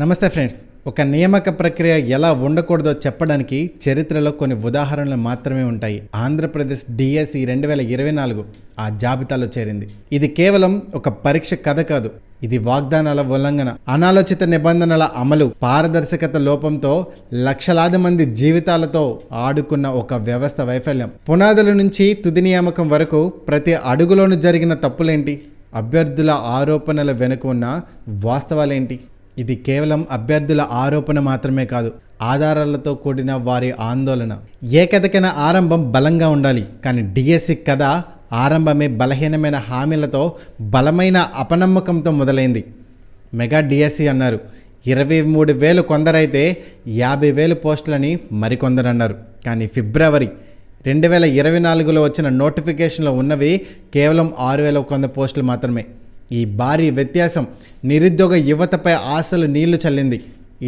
నమస్తే ఫ్రెండ్స్ ఒక నియామక ప్రక్రియ ఎలా ఉండకూడదో చెప్పడానికి చరిత్రలో కొన్ని ఉదాహరణలు మాత్రమే ఉంటాయి. ఆంధ్రప్రదేశ్ డిఎస్సి రెండు వేల ఇరవై నాలుగు ఆ జాబితాలో చేరింది. ఇది కేవలం ఒక పరీక్ష కథ కాదు ఇది వాగ్దానాల ఉల్లంఘన అనాలోచిత నిబంధనల అమలు పారదర్శకత లోపంతో లక్షలాది మంది జీవితాలతో ఆడుకున్న ఒక వ్యవస్థ వైఫల్యం. పునాదుల నుంచి తుది నియామకం వరకు ప్రతి అడుగులోనూ జరిగిన తప్పులేంటి? అభ్యర్థుల ఆరోపణల వెనుక ఉన్న వాస్తవాలేంటి? ఇది కేవలం అభ్యర్థుల ఆరోపణ మాత్రమే కాదు ఆధారాలతో కూడిన వారి ఆందోళన. ఏ కథకైనా ఆరంభం బలంగా ఉండాలి కానీ డిఎస్సి కథ ఆరంభమే బలహీనమైన హామీలతో బలమైన అపనమ్మకంతో మొదలైంది. మెగా డిఎస్సి అన్నారు ఇరవై మూడు వేలు కొందరైతే యాభై వేలు పోస్టులని మరికొందరు అన్నారు కానీ ఫిబ్రవరి రెండు వేల ఇరవై నాలుగులో వచ్చిన నోటిఫికేషన్లో ఉన్నవి కేవలం ఆరు వేల కొంద పోస్టులు మాత్రమే. ఈ భారీ వ్యత్యాసం నిరుద్యోగ యువతపై ఆశలు నీళ్ళు చల్లింది.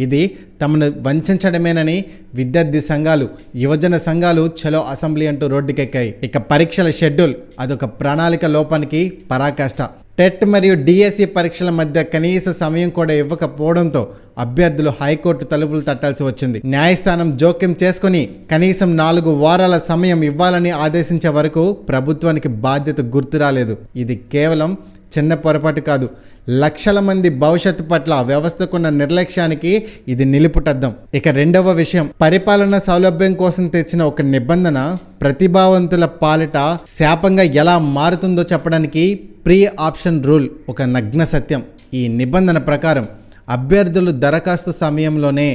ఇది తమను వంచడమేనని విద్యార్థి సంఘాలు యువజన సంఘాలు చలో అసెంబ్లీ అంటూ రోడ్డుకెక్కాయి. ఇక పరీక్షల షెడ్యూల్ అదొక ప్రణాళిక లోపానికి పరాకాష్ట. టెట్ మరియు డిఎస్సి పరీక్షల మధ్య కనీస సమయం కూడా ఇవ్వకపోవడంతో అభ్యర్థులు హైకోర్టు తలుపులు తట్టాల్సి వచ్చింది. న్యాయస్థానం జోక్యం చేసుకుని కనీసం నాలుగు వారాల సమయం ఇవ్వాలని ఆదేశించే వరకు ప్రభుత్వానికి బాధ్యత గుర్తు రాలేదు. ఇది కేవలం చిన్న పొరపాటు కాదు. లక్షల మంది భవిష్యత్తు పట్ల వ్యవస్థకున్న నిర్లక్ష్యానికి ఇది నిలుపుటద్దం. ఇక రెండవ విషయం పరిపాలన సౌలభ్యం కోసం తెచ్చిన ఒక నిబంధన ప్రతిభావంతుల పాలిట శాపంగా ఎలా మారుతుందో చెప్పడానికి ప్రీ ఆప్షన్ రూల్ ఒక నగ్న సత్యం. ఈ నిబంధన ప్రకారం అభ్యర్థులు దరఖాస్తు సమయంలోనే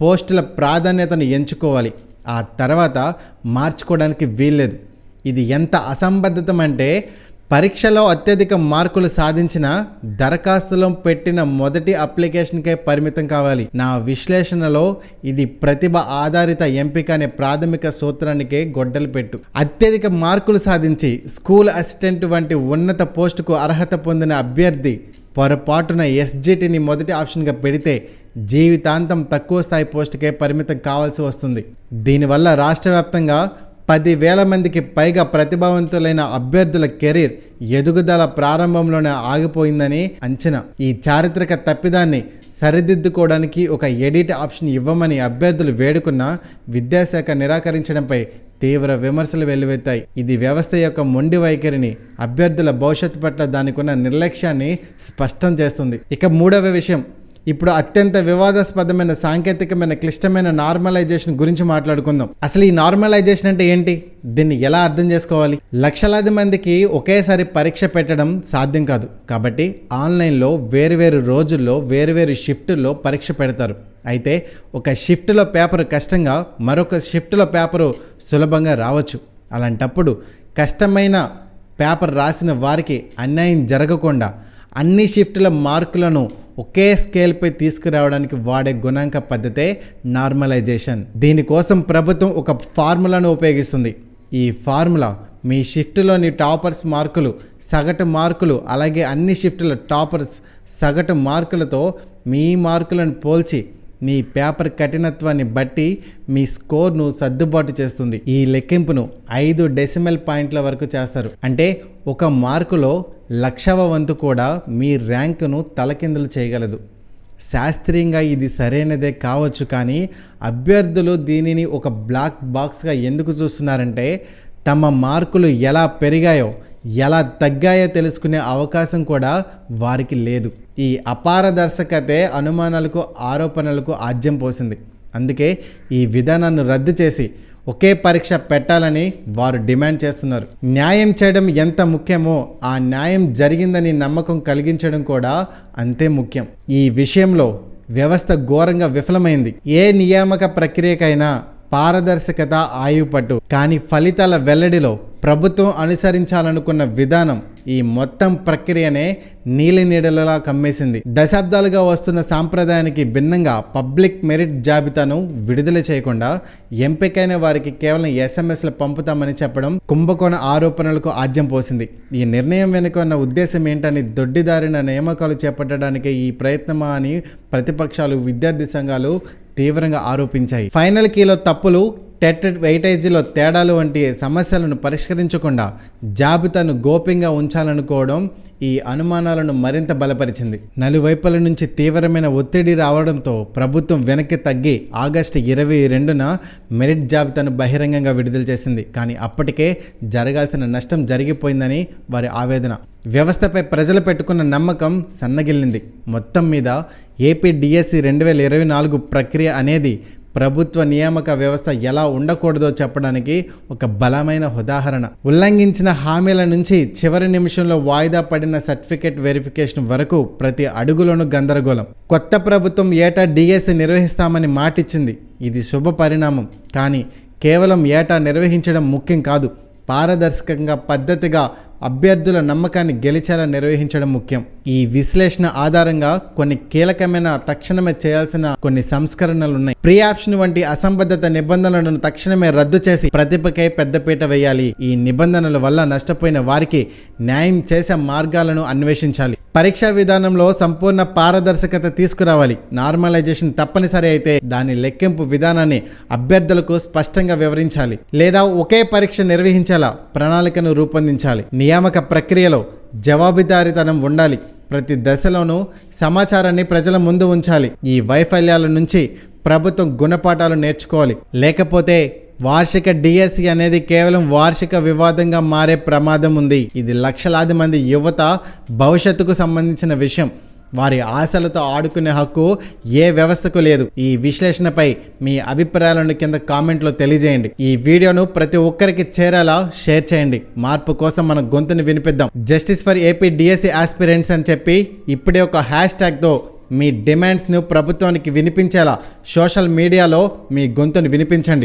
పోస్టుల ప్రాధాన్యతను ఎంచుకోవాలి. ఆ తర్వాత మార్చుకోవడానికి వీల్లేదు. ఇది ఎంత అసంబద్ధతం అంటే పరీక్షలో అత్యధిక మార్కులు సాధించిన దరఖాస్తులో పెట్టిన మొదటి అప్లికేషన్కే పరిమితం కావాలి. నా విశ్లేషణలో ఇది ప్రతిభ ఆధారిత ఎంపిక అనే ప్రాథమిక సూత్రానికే గొడ్డలు పెట్టు. అత్యధిక మార్కులు సాధించి స్కూల్ అసిస్టెంట్ వంటి ఉన్నత పోస్టుకు అర్హత పొందిన అభ్యర్థి పొరపాటున ఎస్జిటిని మొదటి ఆప్షన్గా పెడితే జీవితాంతం తక్కువ స్థాయి పోస్టుకే పరిమితం కావాల్సి వస్తుంది. దీనివల్ల రాష్ట్ర వ్యాప్తంగా పదివేల మందికి పైగా ప్రతిభావంతులైన అభ్యర్థుల కెరీర్ ఎదుగుదల ప్రారంభంలోనే ఆగిపోయిందని అంచనా. ఈ చారిత్రక తప్పిదాన్ని సరిదిద్దుకోవడానికి ఒక ఎడిట్ ఆప్షన్ ఇవ్వమని అభ్యర్థులు వేడుకున్న విద్యాశాఖ నిరాకరించడంపై తీవ్ర విమర్శలు వెల్లువెత్తాయి. ఇది వ్యవస్థ యొక్క మొండి వైఖరిని అభ్యర్థుల భవిష్యత్తు పట్ల దానికున్న నిర్లక్ష్యాన్ని స్పష్టం చేస్తుంది. ఇక మూడవ విషయం ఇప్పుడు అత్యంత వివాదాస్పదమైన సాంకేతికమైన క్లిష్టమైన నార్మలైజేషన్ గురించి మాట్లాడుకుందాం. అసలు ఈ నార్మలైజేషన్ అంటే ఏంటి? దీన్ని ఎలా అర్థం చేసుకోవాలి? లక్షలాది మందికి ఒకేసారి పరీక్ష పెట్టడం సాధ్యం కాదు. కాబట్టి ఆన్లైన్లో వేరువేరు రోజుల్లో వేరువేరు షిఫ్టుల్లో పరీక్ష పెడతారు. అయితే ఒక షిఫ్ట్లో పేపర్ కష్టంగా మరొక షిఫ్ట్లో పేపరు సులభంగా రావచ్చు. అలాంటప్పుడు కష్టమైన పేపర్ రాసిన వారికి అన్యాయం జరగకుండా అన్ని షిఫ్టుల మార్కులను ఒకే స్కేల్పై తీసుకురావడానికి వాడే గుణాంక పద్ధతే నార్మలైజేషన్ దీనికోసం ప్రభుత్వం ఒక ఫార్ములాను ఉపయోగిస్తుంది. ఈ ఫార్ములా మీ షిఫ్ట్లోని టాపర్స్ మార్కులు సగటు మార్కులు అలాగే అన్ని షిఫ్టుల టాపర్స్ సగటు మార్కులతో మీ మార్కులను పోల్చి మీ పేపర్ కఠినత్వాన్ని బట్టి మీ స్కోర్ను సర్దుబాటు చేస్తుంది. ఈ లెక్కింపును ఐదు డెసిమల్ పాయింట్ల వరకు చేస్తారు. అంటే ఒక మార్కులో లక్షవ వంతు కూడా మీ ర్యాంకును తలకిందులు చేయగలదు. శాస్త్రీయంగా ఇది సరైనదే కావచ్చు కానీ అభ్యర్థులు దీనిని ఒక బ్లాక్ బాక్స్గా ఎందుకు చూస్తున్నారంటే తమ మార్కులు ఎలా పెరిగాయో ఎలా తగ్గాయో తెలుసుకునే అవకాశం కూడా వారికి లేదు. ఈ అపారదర్శకతే అనుమానాలకు ఆరోపణలకు ఆజ్యం పోసింది. అందుకే ఈ విధానాన్ని రద్దు చేసి ఒకే పరీక్ష పెట్టాలని వారు డిమాండ్ చేస్తున్నారు. న్యాయం చేయడం ఎంత ముఖ్యమో ఆ న్యాయం జరిగిందని నమ్మకం కలిగించడం కూడా అంతే ముఖ్యం. ఈ విషయంలో వ్యవస్థ ఘోరంగా విఫలమైంది. ఏ నియామక ప్రక్రియకైనా పారదర్శకత ఆయుపట్టు. కానీ ఫలితాల వెల్లడిలో ప్రభుత్వం అనుసరించాలనుకున్న విధానం ఈ మొత్తం ప్రక్రియనే నీలి నీడలలా కమ్మేసింది. దశాబ్దాలుగా వస్తున్న సాంప్రదాయానికి భిన్నంగా పబ్లిక్ మెరిట్ జాబితాను విడుదల చేయకుండా ఎంపికైన వారికి కేవలం ఎస్ఎంఎస్లు పంపుతామని చెప్పడం కుంభకోణ ఆరోపణలకు ఆజ్యం పోసింది. ఈ నిర్ణయం వెనుక ఉన్న ఉద్దేశం ఏంటని దొడ్డిదారిన నియామకాలు చేపట్టడానికి ఈ ప్రయత్నమా అని ప్రతిపక్షాలు విద్యార్థి సంఘాలు తీవ్రంగా ఆరోపించాయి. ఫైనల్ కీలో తప్పులు టెట్ వెయిటేజీలో తేడాలు వంటి సమస్యలను పరిష్కరించకుండా జాబితాను గోప్యంగా ఉంచాలనుకోవడం ఈ అనుమానాలను మరింత బలపరిచింది. నలువైపుల నుంచి తీవ్రమైన ఒత్తిడి రావడంతో ప్రభుత్వం వెనక్కి తగ్గి ఆగస్టు ఇరవై రెండున మెరిట్ జాబితాను బహిరంగంగా విడుదల చేసింది. కానీ అప్పటికే జరగాల్సిన నష్టం జరిగిపోయిందని వారి ఆవేదన. వ్యవస్థపై ప్రజలు పెట్టుకున్న నమ్మకం సన్నగిల్లింది. మొత్తం మీద ఏపీ డిఎస్సి రెండు వేల ఇరవై నాలుగు ప్రక్రియ అనేది ప్రభుత్వ నియామక వ్యవస్థ ఎలా ఉండకూడదో చెప్పడానికి ఒక బలమైన ఉదాహరణ. ఉల్లంఘించిన హామీల నుంచి చివరి నిమిషంలో వాయిదా పడిన సర్టిఫికేట్ వెరిఫికేషన్ వరకు ప్రతి అడుగులోనూ గందరగోళం. కొత్త ప్రభుత్వం ఏటా డిఎస్సి నిర్వహిస్తామని మాటిచ్చింది. ఇది శుభ పరిణామం. కానీ కేవలం ఏటా నిర్వహించడం ముఖ్యం కాదు. పారదర్శకంగా పద్ధతిగా అభ్యర్థుల నమ్మకాన్ని గెలిచేలా నిర్వహించడం ముఖ్యం. ఈ విశ్లేషణ ఆధారంగా కొన్ని కీలకమైన తక్షణమే చేయాల్సిన కొన్ని సంస్కరణలు ఉన్నాయి ప్రీ ఆప్షన్ వంటి అసంబద్ధత నిబంధనలను తక్షణమే రద్దు చేసి ప్రతిభకై పెద్దపీట వేయాలి. ఈ నిబంధనల వల్ల నష్టపోయిన వారికి న్యాయం చేసే మార్గాలను అన్వేషించాలి. పరీక్షా విధానంలో సంపూర్ణ పారదర్శకత తీసుకురావాలి. నార్మలైజేషన్ తప్పనిసరి అయితే దాని లెక్కింపు విధానాన్ని అభ్యర్థులకు స్పష్టంగా వివరించాలి. లేదా ఒకే పరీక్ష నిర్వహించేలా ప్రణాళికను రూపొందించాలి. నియామక ప్రక్రియలో జవాబుదారీతనం ఉండాలి. ప్రతి దశలోనూ సమాచారాన్ని ప్రజల ముందు ఉంచాలి. ఈ వైఫల్యాల నుంచి ప్రభుత్వం గుణపాఠాలు నేర్చుకోవాలి. లేకపోతే వార్షిక డిఎస్సి అనేది కేవలం వార్షిక వివాదంగా మారే ప్రమాదం ఉంది. ఇది లక్షలాది మంది యువత భవిష్యత్తుకు సంబంధించిన విషయం. వారి ఆశలతో ఆడుకునే హక్కు ఏ వ్యవస్థకు లేదు. ఈ విశ్లేషణపై మీ అభిప్రాయాలను కింద కామెంట్లో తెలియజేయండి. ఈ వీడియోను ప్రతి ఒక్కరికి చేరేలా షేర్ చేయండి. మార్పు కోసం మన గొంతుని వినిపిద్దాం. Justice for AP DSC aspirants అని చెప్పి ఇప్పుడే ఒక హ్యాష్ ట్యాగ్తో మీ డిమాండ్స్ను ప్రభుత్వానికి వినిపించేలా సోషల్ మీడియాలో మీ గొంతును వినిపించండి.